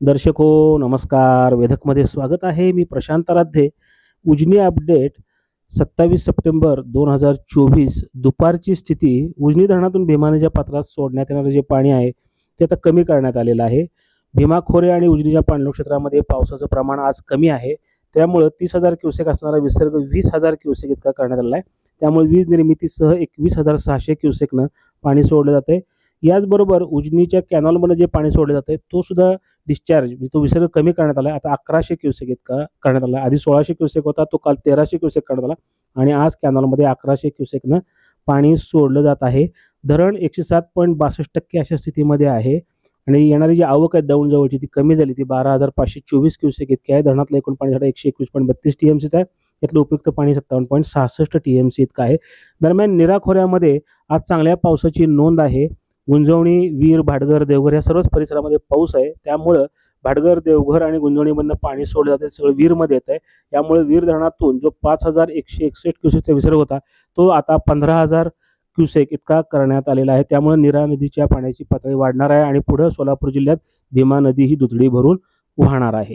दर्शक हो नमस्कार. वेधकमध्ये स्वागत आहे. मी प्रशांत आराध्ये उजनी अपडेट. सत्तावीस सप्टेंबर दोन हजार चोवीस. दुपारची स्थिती उजनी धरणातून भीमानेच्या पात्रात सोडण्यात येणारं जे पाणी आहे ते आता कमी करण्यात आलेलं आहे. भीमा खोरे आणि उजनीच्या पाणलोट क्षेत्रामध्ये पावसाचं प्रमाण आज कमी आहे. त्यामुळं तीस हजार क्युसेक असणारा विसर्ग वीस हजार क्युसेक इतका करण्यात आलेला आहे. त्यामुळे वीज निर्मितीसह एकवीस हजार सहाशे क्युसेकनं पाणी सोडलं जाते याचबरोबर उजनीच्या कॅनॉलमध्ये जे पाणी सोडलं जातं तो सुद्धा डिस्चार्ज म्हणजे तो विसर्ग कमी करण्यात आला. आता अकराशे क्युसेक इतका करण्यात आला. आधी सोळाशे क्युसेक होता तो काल तेराशे क्युसेक करण्यात आला. आणि आज कॅनॉलमध्ये अकराशे क्युसेकनं पाणी सोडलं जात आहे. धरण एकशे सात पॉईंट बासष्ट टक्के अशा स्थितीमध्ये आहे. आणि येणारी जी आवक आहे दौंडजवळची ती कमी झाली. ती बारा हजार पाचशे चोवीस क्युसेक इतकी आहे. धरणातलं एकूण पाणीसाठा एकशे एकवीस पॉईंट बत्तीस टी एम सीचं आहे. यातलं उपयुक्त पाणी सत्तावन्न पॉईंट सहासष्ट टी एम सी इतकं आहे. दरम्यान निराखोऱ्यामध्ये आज चांगल्या पावसाची नोंद आहे. गुंजवणी वीर भाटघर देवघर या सर्वच परिसरामध्ये पाऊस आहे. त्यामुळं भाटघर देवघर आणि गुंजवणीमधनं पाणी सोडलं जाते सगळं वीरमध्ये येत आहे यामुळे वीर धरणातून जो पाच हजार एकशे एकसष्ट क्युसेकचा विसर्ग होता तो आता पंधरा हजार क्युसेक इतका करण्यात आलेला आहे. त्यामुळे निरा नदीच्या पाण्याची पातळी वाढणार आहे आणि पुढं सोलापूर जिल्ह्यात भीमा नदी ही दुथडी भरून वाहणार आहे.